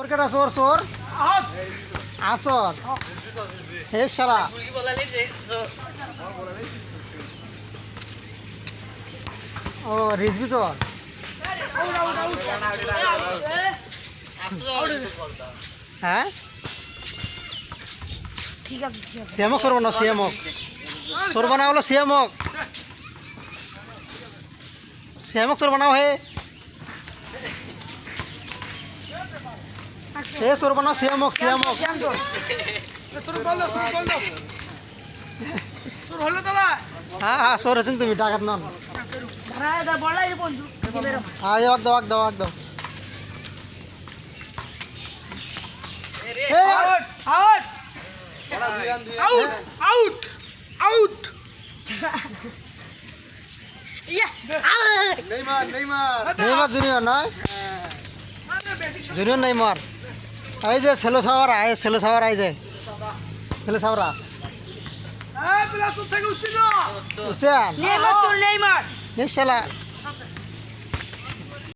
চোর কেটা চোর চোর? আচর হে সারা ও রিজবি চোর। হ্যাঁ ঠিক আছে ঠিক আছে সিয়ামক চোর বানাও সিয়ামক চোর বানাও হলো সিয়ামক সিয়ামক চোর বানাও হে। হে চোর বানাও সিয়ামক সিয়ামক শান্ত শুরু করল শুরু করল শুরু হলো তালা হ্যাঁ হ্যাঁ চোর আছেন তুমি ডাকাত বেরো হ্যাঁ এক দাও এক দাও এক দাও out. Out out out out. ইয়া নেইমার জুনিয়র নয়? জুনিয়র নেইমার এই যে ছেলে সাওয়ার আয় ছেলে সাওয়ার আই যে। ছেলে সাওয়ারা এই নেই মার নেই বুঝছেন